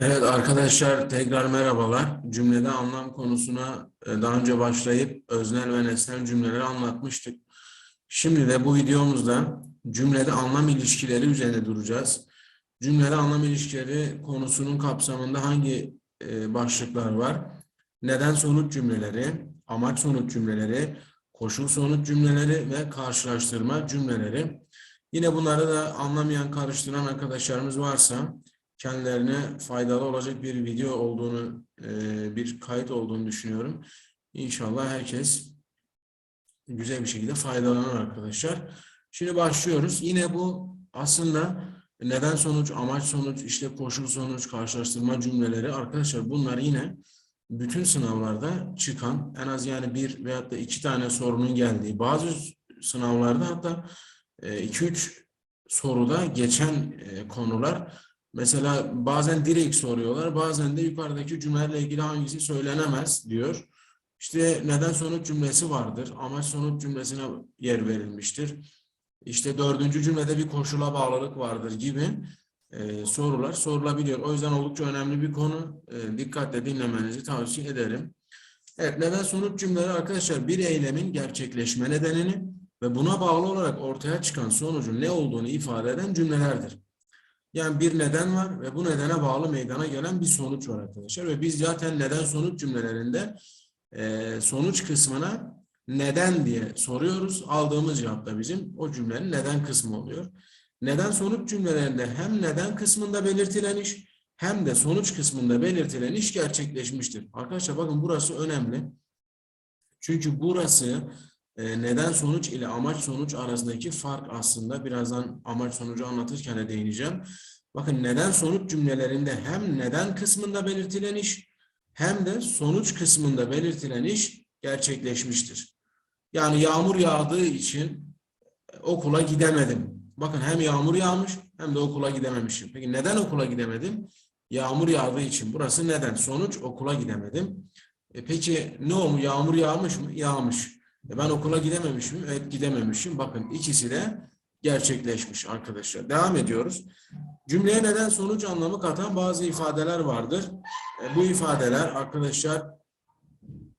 Evet arkadaşlar tekrar merhabalar. Cümlede anlam konusuna e, daha önce başlayıp öznel ve nesnel cümleleri anlatmıştık. Şimdi de bu videomuzda cümlede anlam ilişkileri üzerine duracağız. Cümlede anlam ilişkileri konusunun kapsamında hangi e, başlıklar var? Neden sonuç cümleleri, amaç sonuç cümleleri, koşul sonuç cümleleri ve karşılaştırma cümleleri. Yine bunları da anlamayan, karıştıran arkadaşlarımız varsa kendilerine faydalı olacak bir video olduğunu, e, bir kayıt olduğunu düşünüyorum. İnşallah herkes güzel bir şekilde faydalanır arkadaşlar. Şimdi başlıyoruz. Yine bu aslında neden sonuç, amaç sonuç, işte koşul sonuç, karşılaştırma cümleleri arkadaşlar bunlar yine bütün sınavlarda çıkan en az yani bir veyahut da iki tane sorunun geldiği bazı sınavlarda hatta e, iki üç soruda geçen e, konular Mesela bazen direkt soruyorlar, bazen de yukarıdaki cümlelerle ilgili hangisi söylenemez diyor. İşte neden sonuç cümlesi vardır, amaç sonuç cümlesine yer verilmiştir. İşte dördüncü cümlede bir koşula bağlılık vardır gibi e, sorular sorulabiliyor. O yüzden oldukça önemli bir konu. E, dikkatle dinlemenizi tavsiye ederim. Evet, neden sonuç cümleleri arkadaşlar bir eylemin gerçekleşme nedenini ve buna bağlı olarak ortaya çıkan sonucun ne olduğunu ifade eden cümlelerdir. Yani bir neden var ve bu nedene bağlı meydana gelen bir sonuç var arkadaşlar. Ve biz zaten neden sonuç cümlelerinde e, sonuç kısmına neden diye soruyoruz. Aldığımız cevap da bizim o cümlenin neden kısmı oluyor. Neden sonuç cümlelerinde hem neden kısmında belirtilen iş hem de sonuç kısmında belirtilen iş gerçekleşmiştir. Arkadaşlar bakın burası önemli. Çünkü burası neden sonuç ile amaç sonuç arasındaki fark aslında birazdan amaç sonucu anlatırken de değineceğim. Bakın neden sonuç cümlelerinde hem neden kısmında belirtilen iş hem de sonuç kısmında belirtilen iş gerçekleşmiştir. Yani yağmur yağdığı için okula gidemedim. Bakın hem yağmur yağmış hem de okula gidememişim. Peki neden okula gidemedim? Yağmur yağdığı için. Burası neden? Sonuç okula gidemedim. E peki ne olmuş? Yağmur yağmış mı? Yağmış. E ben okula gidememişim. Evet gidememişim. Bakın ikisi de gerçekleşmiş arkadaşlar. Devam ediyoruz. Cümleye neden sonuç anlamı katan bazı ifadeler vardır. E, bu ifadeler arkadaşlar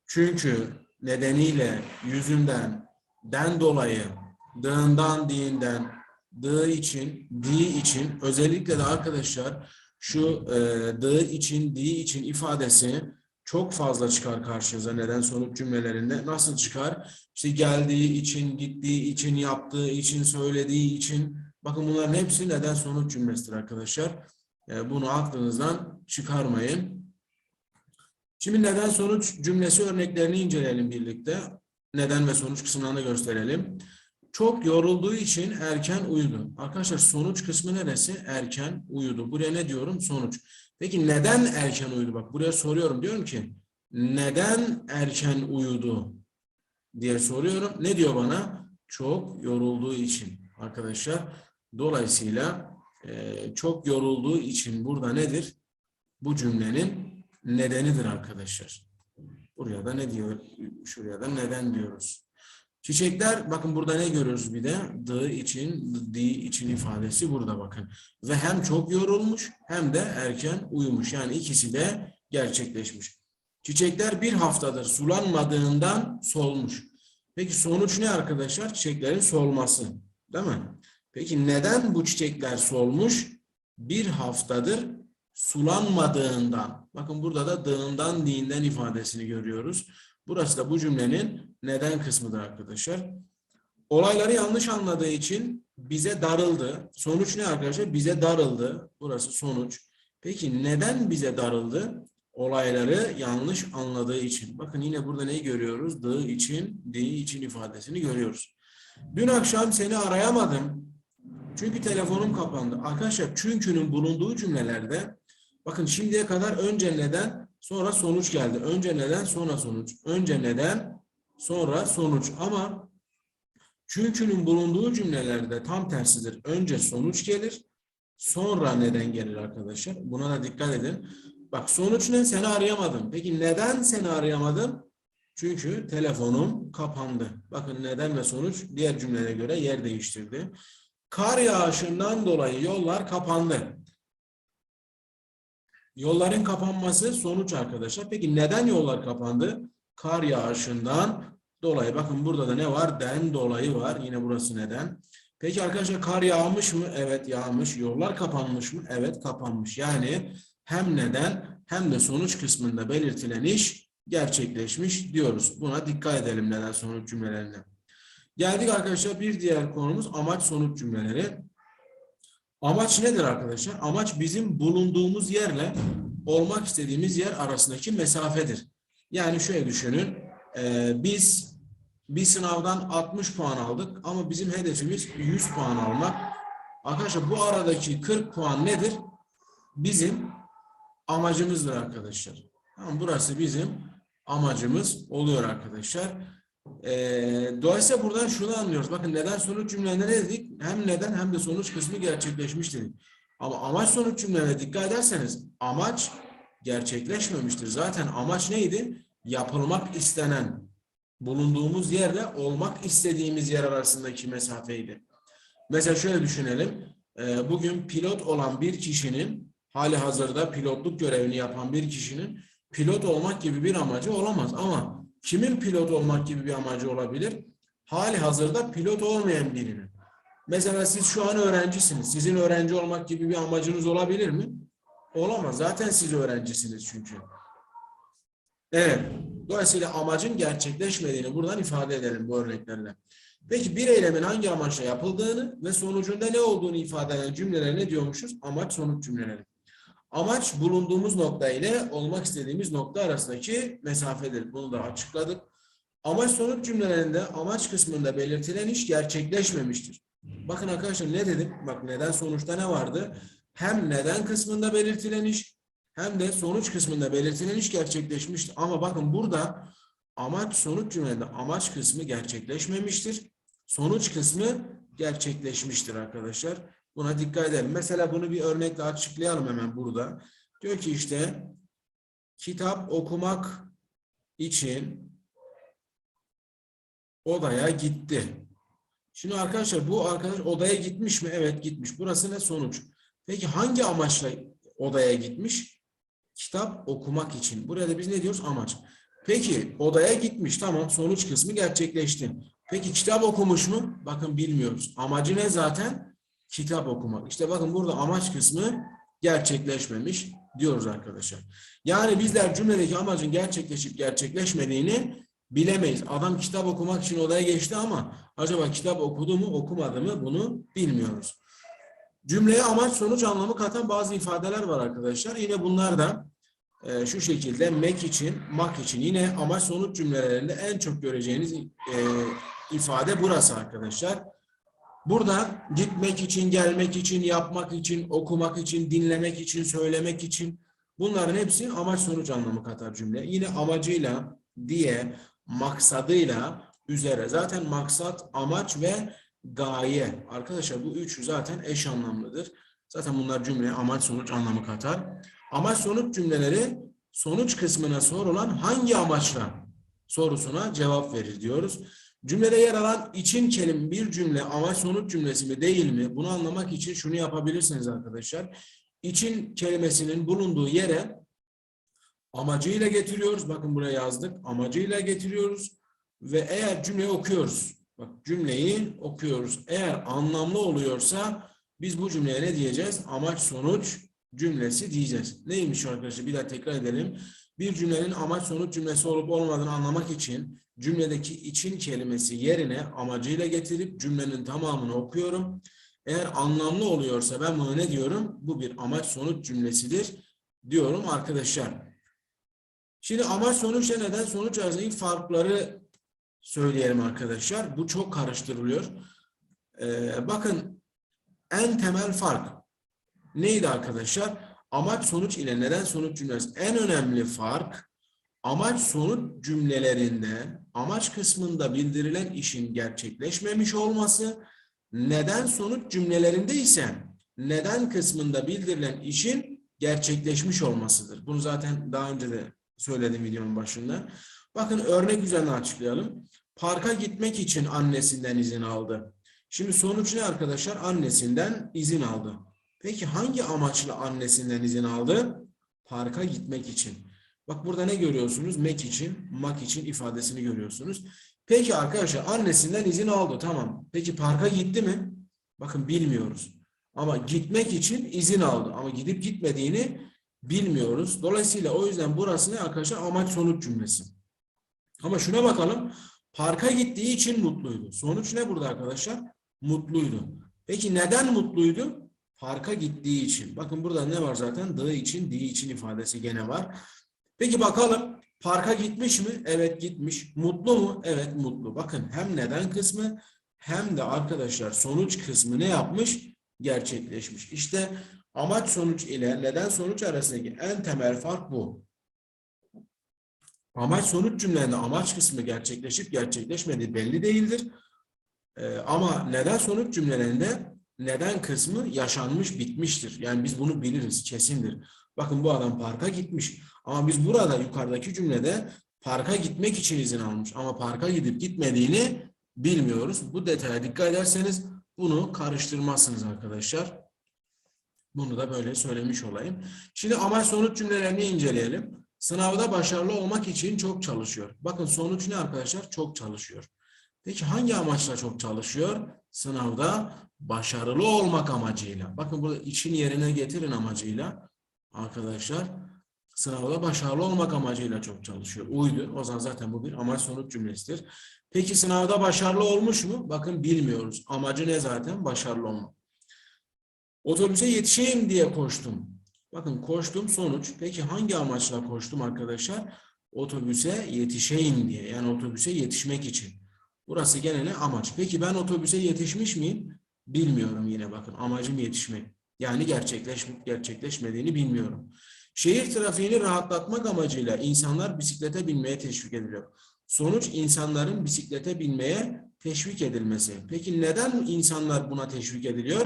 çünkü nedeniyle, yüzünden, den dolayı, dığından, diğinden, dığı için, di için özellikle de arkadaşlar şu e, dığı için, di için ifadesi çok fazla çıkar karşınıza neden sonuç cümlelerinde. Nasıl çıkar? İşte geldiği için, gittiği için, yaptığı için, söylediği için. Bakın bunların hepsi neden sonuç cümlesidir arkadaşlar. Yani bunu aklınızdan çıkarmayın. Şimdi neden sonuç cümlesi örneklerini inceleyelim birlikte. Neden ve sonuç kısımlarını gösterelim. Çok yorulduğu için erken uyudu. Arkadaşlar sonuç kısmı neresi? Erken uyudu. Buraya ne diyorum? Sonuç. Peki neden erken uyudu? Bak buraya soruyorum. Diyorum ki neden erken uyudu diye soruyorum. Ne diyor bana? Çok yorulduğu için arkadaşlar. Dolayısıyla e, çok yorulduğu için burada nedir? Bu cümlenin nedenidir arkadaşlar. Buraya da ne diyor? Şuraya da neden diyoruz. Çiçekler bakın burada ne görüyoruz bir de dı için, di için ifadesi burada bakın. Ve hem çok yorulmuş hem de erken uyumuş. Yani ikisi de gerçekleşmiş. Çiçekler bir haftadır sulanmadığından solmuş. Peki sonuç ne arkadaşlar? Çiçeklerin solması. Değil mi? Peki neden bu çiçekler solmuş? Bir haftadır sulanmadığından. Bakın burada da dığından, diğinden ifadesini görüyoruz. Burası da bu cümlenin neden kısmıdır arkadaşlar. Olayları yanlış anladığı için bize darıldı. Sonuç ne arkadaşlar? Bize darıldı. Burası sonuç. Peki neden bize darıldı? Olayları yanlış anladığı için. Bakın yine burada neyi görüyoruz? Dı için, di için ifadesini görüyoruz. Dün akşam seni arayamadım. Çünkü telefonum kapandı. Arkadaşlar çünkünün bulunduğu cümlelerde bakın şimdiye kadar önce neden Sonra sonuç geldi. Önce neden, sonra sonuç. Önce neden, sonra sonuç. Ama çünkü'nün bulunduğu cümlelerde tam tersidir. Önce sonuç gelir, sonra neden gelir arkadaşlar. Buna da dikkat edin. Bak sonuç ne? Seni arayamadım. Peki neden seni arayamadım? Çünkü telefonum kapandı. Bakın neden ve sonuç diğer cümlelere göre yer değiştirdi. Kar yağışından dolayı yollar kapandı. Yolların kapanması sonuç arkadaşlar. Peki neden yollar kapandı? Kar yağışından dolayı. Bakın burada da ne var? Den dolayı var. Yine burası neden? Peki arkadaşlar kar yağmış mı? Evet yağmış. Yollar kapanmış mı? Evet kapanmış. Yani hem neden hem de sonuç kısmında belirtilen iş gerçekleşmiş diyoruz. Buna dikkat edelim neden sonuç cümlelerine. Geldik arkadaşlar bir diğer konumuz amaç sonuç cümleleri. Amaç nedir arkadaşlar? Amaç bizim bulunduğumuz yerle olmak istediğimiz yer arasındaki mesafedir. Yani şöyle düşünün. e, biz bir sınavdan 60 puan aldık ama bizim hedefimiz 100 puan almak. Arkadaşlar bu aradaki 40 puan nedir? Bizim amacımızdır arkadaşlar. Tamam, burası bizim amacımız oluyor arkadaşlar. Ee, dolayısıyla buradan şunu anlıyoruz. Bakın neden sonuç cümlelerinde ne dedik? Hem neden hem de sonuç kısmı gerçekleşmiş dedik. Ama amaç sonuç cümlelerine dikkat ederseniz amaç gerçekleşmemiştir. Zaten amaç neydi? Yapılmak istenen, bulunduğumuz yerle olmak istediğimiz yer arasındaki mesafeydi. Mesela şöyle düşünelim. Ee, bugün pilot olan bir kişinin hali hazırda pilotluk görevini yapan bir kişinin pilot olmak gibi bir amacı olamaz. Ama kimin pilot olmak gibi bir amacı olabilir? Hali hazırda pilot olmayan birinin. Mesela siz şu an öğrencisiniz. Sizin öğrenci olmak gibi bir amacınız olabilir mi? Olamaz. Zaten siz öğrencisiniz çünkü. Evet. Dolayısıyla amacın gerçekleşmediğini buradan ifade edelim bu örneklerle. Peki bir eylemin hangi amaçla yapıldığını ve sonucunda ne olduğunu ifade eden cümlelere ne diyormuşuz? Amaç sonuç cümleleri. Amaç bulunduğumuz nokta ile olmak istediğimiz nokta arasındaki mesafedir. Bunu da açıkladık. Amaç sonuç cümlelerinde amaç kısmında belirtilen iş gerçekleşmemiştir. Bakın arkadaşlar ne dedim? Bak neden sonuçta ne vardı? Hem neden kısmında belirtilen iş hem de sonuç kısmında belirtilen iş gerçekleşmiştir. Ama bakın burada amaç sonuç cümlede amaç kısmı gerçekleşmemiştir. Sonuç kısmı gerçekleşmiştir arkadaşlar. Buna dikkat edelim. Mesela bunu bir örnekle açıklayalım hemen burada. Diyor ki işte kitap okumak için odaya gitti. Şimdi arkadaşlar bu arkadaş odaya gitmiş mi? Evet gitmiş. Burası ne sonuç? Peki hangi amaçla odaya gitmiş? Kitap okumak için. Burada biz ne diyoruz? Amaç. Peki odaya gitmiş. Tamam sonuç kısmı gerçekleşti. Peki kitap okumuş mu? Bakın bilmiyoruz. Amacı ne zaten? Kitap okumak. İşte bakın burada amaç kısmı gerçekleşmemiş diyoruz arkadaşlar. Yani bizler cümledeki amacın gerçekleşip gerçekleşmediğini bilemeyiz. Adam kitap okumak için odaya geçti ama acaba kitap okudu mu okumadı mı bunu bilmiyoruz. Cümleye amaç sonuç anlamı katan bazı ifadeler var arkadaşlar. Yine bunlar da e, şu şekilde make için, mak için yine amaç sonuç cümlelerinde en çok göreceğiniz e, ifade burası arkadaşlar. Burada gitmek için, gelmek için, yapmak için, okumak için, dinlemek için, söylemek için bunların hepsi amaç sonuç anlamı katar cümle. Yine amacıyla, diye, maksadıyla, üzere. Zaten maksat, amaç ve gaye. Arkadaşlar bu üçü zaten eş anlamlıdır. Zaten bunlar cümleye amaç sonuç anlamı katar. Amaç sonuç cümleleri sonuç kısmına sorulan hangi amaçla sorusuna cevap verir diyoruz. Cümlede yer alan için kelime bir cümle amaç sonuç cümlesi mi değil mi? Bunu anlamak için şunu yapabilirsiniz arkadaşlar. İçin kelimesinin bulunduğu yere amacıyla getiriyoruz. Bakın buraya yazdık. Amacıyla getiriyoruz ve eğer cümleyi okuyoruz. Bak cümleyi okuyoruz. Eğer anlamlı oluyorsa biz bu cümleye ne diyeceğiz? Amaç sonuç cümlesi diyeceğiz. Neymiş arkadaşlar? Bir daha tekrar edelim. Bir cümlenin amaç sonuç cümlesi olup olmadığını anlamak için cümledeki için kelimesi yerine amacıyla getirip cümlenin tamamını okuyorum. Eğer anlamlı oluyorsa ben bunu ne diyorum? Bu bir amaç sonuç cümlesidir diyorum arkadaşlar. Şimdi amaç sonuç ile neden sonuç arasındaki farkları söyleyelim arkadaşlar. Bu çok karıştırılıyor. Ee, bakın en temel fark neydi arkadaşlar? Amaç sonuç ile neden sonuç cümlesi. En önemli fark amaç sonuç cümlelerinde amaç kısmında bildirilen işin gerçekleşmemiş olması, neden sonuç cümlelerinde ise neden kısmında bildirilen işin gerçekleşmiş olmasıdır. Bunu zaten daha önce de söyledim videonun başında. Bakın örnek üzerine açıklayalım. Parka gitmek için annesinden izin aldı. Şimdi sonuç ne arkadaşlar? Annesinden izin aldı. Peki hangi amaçla annesinden izin aldı? Parka gitmek için. Bak burada ne görüyorsunuz? Mek için, mak için ifadesini görüyorsunuz. Peki arkadaşlar annesinden izin aldı tamam. Peki parka gitti mi? Bakın bilmiyoruz. Ama gitmek için izin aldı. Ama gidip gitmediğini bilmiyoruz. Dolayısıyla o yüzden burası ne arkadaşlar? Amaç sonuç cümlesi. Ama şuna bakalım. Parka gittiği için mutluydu. Sonuç ne burada arkadaşlar? Mutluydu. Peki neden mutluydu? Parka gittiği için. Bakın burada ne var zaten? D için, D için ifadesi gene var. Peki bakalım. Parka gitmiş mi? Evet gitmiş. Mutlu mu? Evet mutlu. Bakın hem neden kısmı hem de arkadaşlar sonuç kısmı ne yapmış? Gerçekleşmiş. İşte amaç sonuç ile neden sonuç arasındaki en temel fark bu. Amaç sonuç cümlelerinde amaç kısmı gerçekleşip gerçekleşmediği belli değildir. Ee, ama neden sonuç cümlelerinde neden kısmı yaşanmış bitmiştir. Yani biz bunu biliriz kesindir. Bakın bu adam parka gitmiş. Ama biz burada yukarıdaki cümlede parka gitmek için izin almış. Ama parka gidip gitmediğini bilmiyoruz. Bu detaya dikkat ederseniz bunu karıştırmazsınız arkadaşlar. Bunu da böyle söylemiş olayım. Şimdi amaç sonuç cümlelerini inceleyelim. Sınavda başarılı olmak için çok çalışıyor. Bakın sonuç ne arkadaşlar? Çok çalışıyor. Peki hangi amaçla çok çalışıyor? Sınavda başarılı olmak amacıyla. Bakın burada için yerine getirin amacıyla. Arkadaşlar sınavda başarılı olmak amacıyla çok çalışıyor. Uydu. O zaman zaten bu bir amaç sonuç cümlesidir. Peki sınavda başarılı olmuş mu? Bakın bilmiyoruz. Amacı ne zaten? Başarılı olmak. Otobüse yetişeyim diye koştum. Bakın koştum sonuç. Peki hangi amaçla koştum arkadaşlar? Otobüse yetişeyim diye. Yani otobüse yetişmek için. Burası gene ne? Amaç. Peki ben otobüse yetişmiş miyim? Bilmiyorum yine bakın. Amacım yetişmek. Yani gerçekleş, gerçekleşmediğini bilmiyorum. Şehir trafiğini rahatlatmak amacıyla insanlar bisiklete binmeye teşvik ediliyor. Sonuç insanların bisiklete binmeye teşvik edilmesi. Peki neden insanlar buna teşvik ediliyor?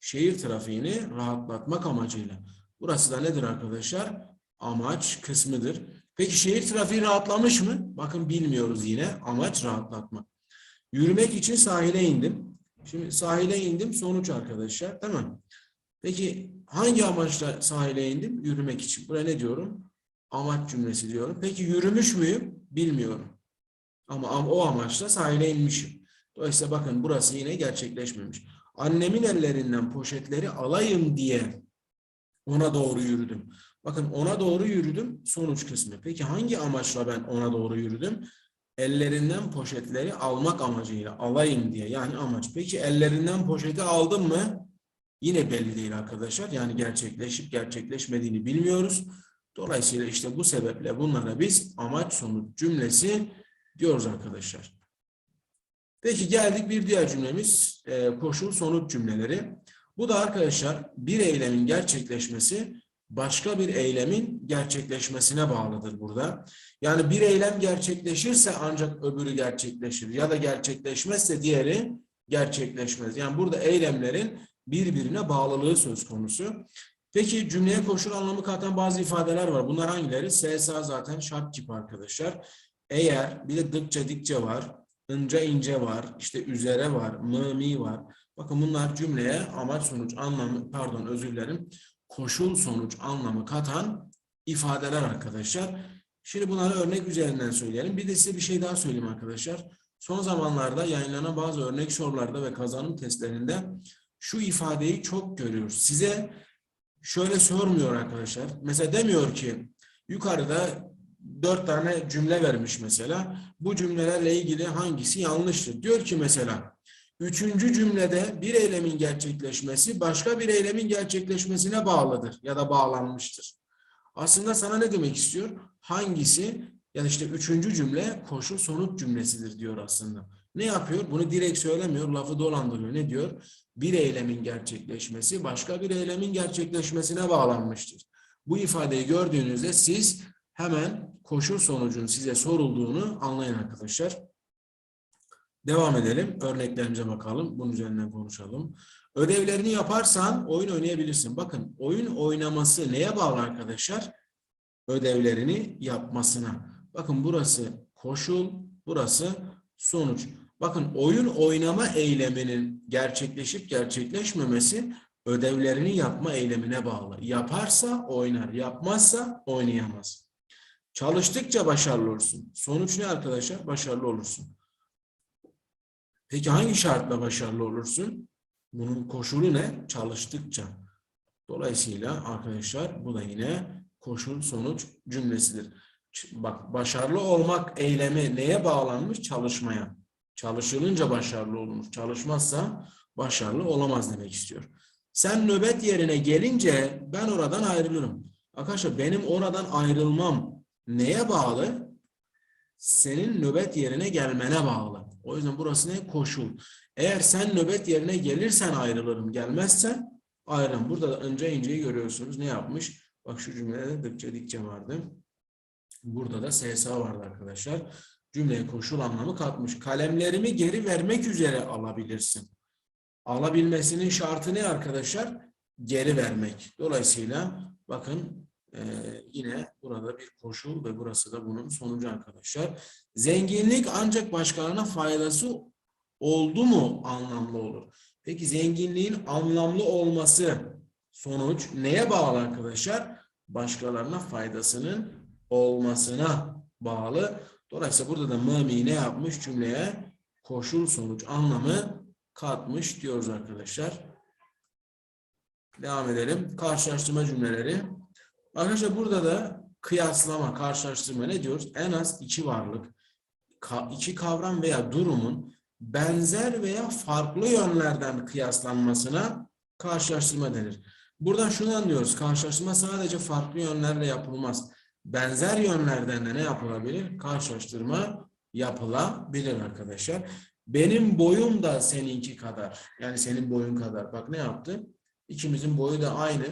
Şehir trafiğini rahatlatmak amacıyla. Burası da nedir arkadaşlar? Amaç kısmıdır. Peki şehir trafiği rahatlamış mı? Bakın bilmiyoruz yine. Amaç rahatlatmak. Yürümek için sahile indim. Şimdi sahile indim sonuç arkadaşlar değil mi? Peki hangi amaçla sahile indim? Yürümek için. Buraya ne diyorum? Amaç cümlesi diyorum. Peki yürümüş müyüm? Bilmiyorum. Ama o amaçla sahile inmişim. Dolayısıyla bakın burası yine gerçekleşmemiş. Annemin ellerinden poşetleri alayım diye ona doğru yürüdüm. Bakın ona doğru yürüdüm sonuç kısmı. Peki hangi amaçla ben ona doğru yürüdüm? Ellerinden poşetleri almak amacıyla alayım diye yani amaç. Peki ellerinden poşeti aldım mı? Yine belli değil arkadaşlar. Yani gerçekleşip gerçekleşmediğini bilmiyoruz. Dolayısıyla işte bu sebeple bunlara biz amaç sonuç cümlesi diyoruz arkadaşlar. Peki geldik bir diğer cümlemiz e, koşul sonuç cümleleri. Bu da arkadaşlar bir eylemin gerçekleşmesi başka bir eylemin gerçekleşmesine bağlıdır burada. Yani bir eylem gerçekleşirse ancak öbürü gerçekleşir ya da gerçekleşmezse diğeri gerçekleşmez. Yani burada eylemlerin birbirine bağlılığı söz konusu. Peki cümleye koşul anlamı katan bazı ifadeler var. Bunlar hangileri? SSA zaten şart gibi arkadaşlar. Eğer bir de dıkça dikçe var. ince ince var. işte üzere var. Mı mi var. Bakın bunlar cümleye amaç sonuç anlamı pardon özür dilerim. Koşul sonuç anlamı katan ifadeler arkadaşlar. Şimdi bunları örnek üzerinden söyleyelim. Bir de size bir şey daha söyleyeyim arkadaşlar. Son zamanlarda yayınlanan bazı örnek sorularda ve kazanım testlerinde şu ifadeyi çok görüyoruz. Size şöyle sormuyor arkadaşlar. Mesela demiyor ki yukarıda dört tane cümle vermiş mesela. Bu cümlelerle ilgili hangisi yanlıştır? Diyor ki mesela üçüncü cümlede bir eylemin gerçekleşmesi başka bir eylemin gerçekleşmesine bağlıdır ya da bağlanmıştır. Aslında sana ne demek istiyor? Hangisi yani işte üçüncü cümle koşul sonuç cümlesidir diyor aslında. Ne yapıyor? Bunu direkt söylemiyor, lafı dolandırıyor. Ne diyor? Bir eylemin gerçekleşmesi başka bir eylemin gerçekleşmesine bağlanmıştır. Bu ifadeyi gördüğünüzde siz hemen koşul sonucun size sorulduğunu anlayın arkadaşlar. Devam edelim. Örneklerimize bakalım. Bunun üzerinden konuşalım. Ödevlerini yaparsan oyun oynayabilirsin. Bakın oyun oynaması neye bağlı arkadaşlar? Ödevlerini yapmasına. Bakın burası koşul, burası sonuç. Bakın oyun oynama eyleminin gerçekleşip gerçekleşmemesi ödevlerini yapma eylemine bağlı. Yaparsa oynar, yapmazsa oynayamaz. Çalıştıkça başarılı olursun. Sonuç ne arkadaşlar? Başarılı olursun. Peki hangi şartla başarılı olursun? Bunun koşulu ne? Çalıştıkça. Dolayısıyla arkadaşlar bu da yine koşul sonuç cümlesidir. Bak başarılı olmak eylemi neye bağlanmış? Çalışmaya. Çalışılınca başarılı olunur. Çalışmazsa başarılı olamaz demek istiyor. Sen nöbet yerine gelince ben oradan ayrılırım. Arkadaşlar benim oradan ayrılmam neye bağlı? Senin nöbet yerine gelmene bağlı. O yüzden burası ne? Koşul. Eğer sen nöbet yerine gelirsen ayrılırım. Gelmezsen ayrılırım. Burada da önce inceyi görüyorsunuz. Ne yapmış? Bak şu cümlede dıkça dikçe vardı. Burada da SSA vardı arkadaşlar. Cümleye koşul anlamı katmış. Kalemlerimi geri vermek üzere alabilirsin. Alabilmesinin şartı ne arkadaşlar? Geri vermek. Dolayısıyla bakın e, yine burada bir koşul ve burası da bunun sonucu arkadaşlar. Zenginlik ancak başkalarına faydası oldu mu anlamlı olur. Peki zenginliğin anlamlı olması sonuç neye bağlı arkadaşlar? Başkalarına faydasının olmasına bağlı. Dolayısıyla burada da mami ne yapmış cümleye? Koşul sonuç anlamı katmış diyoruz arkadaşlar. Devam edelim. Karşılaştırma cümleleri. Arkadaşlar burada da kıyaslama, karşılaştırma ne diyoruz? En az iki varlık, iki kavram veya durumun benzer veya farklı yönlerden kıyaslanmasına karşılaştırma denir. Buradan şunu anlıyoruz. Karşılaştırma sadece farklı yönlerle yapılmaz. Benzer yönlerden de ne yapılabilir? Karşılaştırma yapılabilir arkadaşlar. Benim boyum da seninki kadar. Yani senin boyun kadar. Bak ne yaptı? İkimizin boyu da aynı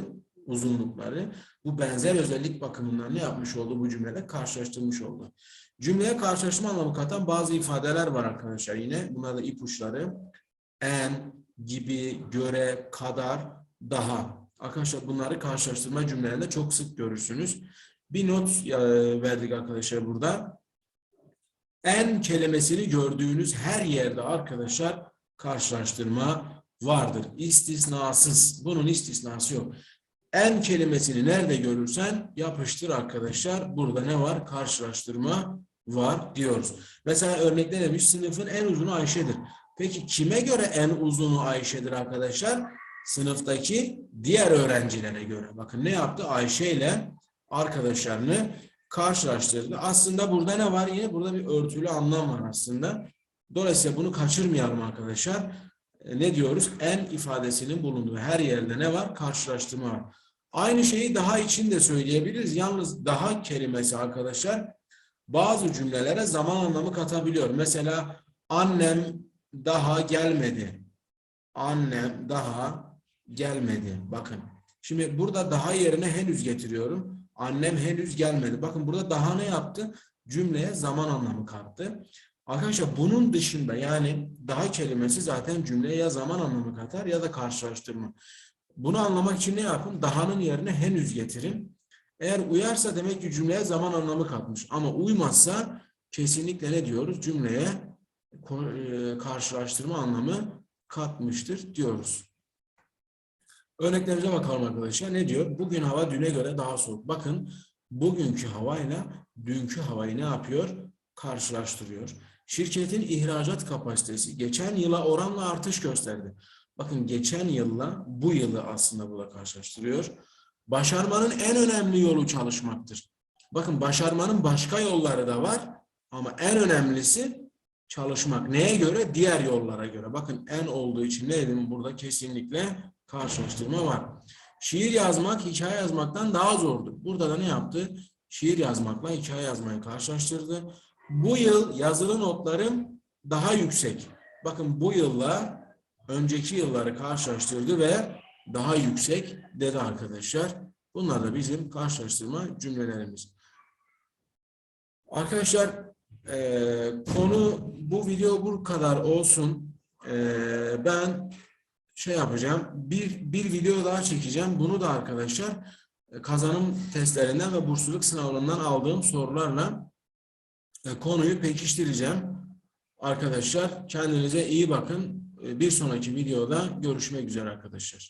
uzunlukları. Bu benzer özellik bakımından ne yapmış oldu bu cümlede? Karşılaştırmış oldu. Cümleye karşılaştırma anlamı katan bazı ifadeler var arkadaşlar. Yine bunlar da ipuçları. En, gibi, göre, kadar, daha. Arkadaşlar bunları karşılaştırma cümlelerinde çok sık görürsünüz. Bir not e, verdik arkadaşlar burada. En kelimesini gördüğünüz her yerde arkadaşlar karşılaştırma vardır. İstisnasız. Bunun istisnası yok. En kelimesini nerede görürsen yapıştır arkadaşlar. Burada ne var? Karşılaştırma var diyoruz. Mesela örnekte demiş sınıfın en uzunu Ayşe'dir. Peki kime göre en uzunu Ayşe'dir arkadaşlar? Sınıftaki diğer öğrencilere göre. Bakın ne yaptı? Ayşe ile arkadaşlarını karşılaştırdı. Aslında burada ne var? Yine burada bir örtülü anlam var aslında. Dolayısıyla bunu kaçırmayalım arkadaşlar. E, Ne diyoruz? En ifadesinin bulunduğu her yerde ne var? Karşılaştırma var. Aynı şeyi daha için de söyleyebiliriz. Yalnız daha kelimesi arkadaşlar bazı cümlelere zaman anlamı katabiliyor. Mesela annem daha gelmedi. Annem daha gelmedi. Bakın. Şimdi burada daha yerine henüz getiriyorum. Annem henüz gelmedi. Bakın burada daha ne yaptı? Cümleye zaman anlamı kattı. Arkadaşlar bunun dışında yani daha kelimesi zaten cümleye ya zaman anlamı katar ya da karşılaştırma. Bunu anlamak için ne yapın? Dahanın yerine henüz getirin. Eğer uyarsa demek ki cümleye zaman anlamı katmış. Ama uymazsa kesinlikle ne diyoruz? Cümleye e, karşılaştırma anlamı katmıştır diyoruz. Örneklerimize bakalım arkadaşlar. Ne diyor? Bugün hava düne göre daha soğuk. Bakın bugünkü havayla dünkü havayı ne yapıyor? Karşılaştırıyor. Şirketin ihracat kapasitesi geçen yıla oranla artış gösterdi. Bakın geçen yılla bu yılı aslında burada karşılaştırıyor. Başarmanın en önemli yolu çalışmaktır. Bakın başarmanın başka yolları da var ama en önemlisi çalışmak. Neye göre? Diğer yollara göre. Bakın en olduğu için ne dedim burada kesinlikle karşılaştırma var. Şiir yazmak hikaye yazmaktan daha zordur. Burada da ne yaptı? Şiir yazmakla hikaye yazmayı karşılaştırdı. Bu yıl yazılı notlarım daha yüksek. Bakın bu yılla önceki yılları karşılaştırdı ve daha yüksek dedi arkadaşlar. Bunlar da bizim karşılaştırma cümlelerimiz. Arkadaşlar eee, konu bu video bu kadar olsun. Eee, ben şey yapacağım. Bir, bir video daha çekeceğim. Bunu da arkadaşlar e, kazanım testlerinden ve bursluluk sınavından aldığım sorularla e, konuyu pekiştireceğim. Arkadaşlar kendinize iyi bakın. E, Bir sonraki videoda görüşmek üzere arkadaşlar.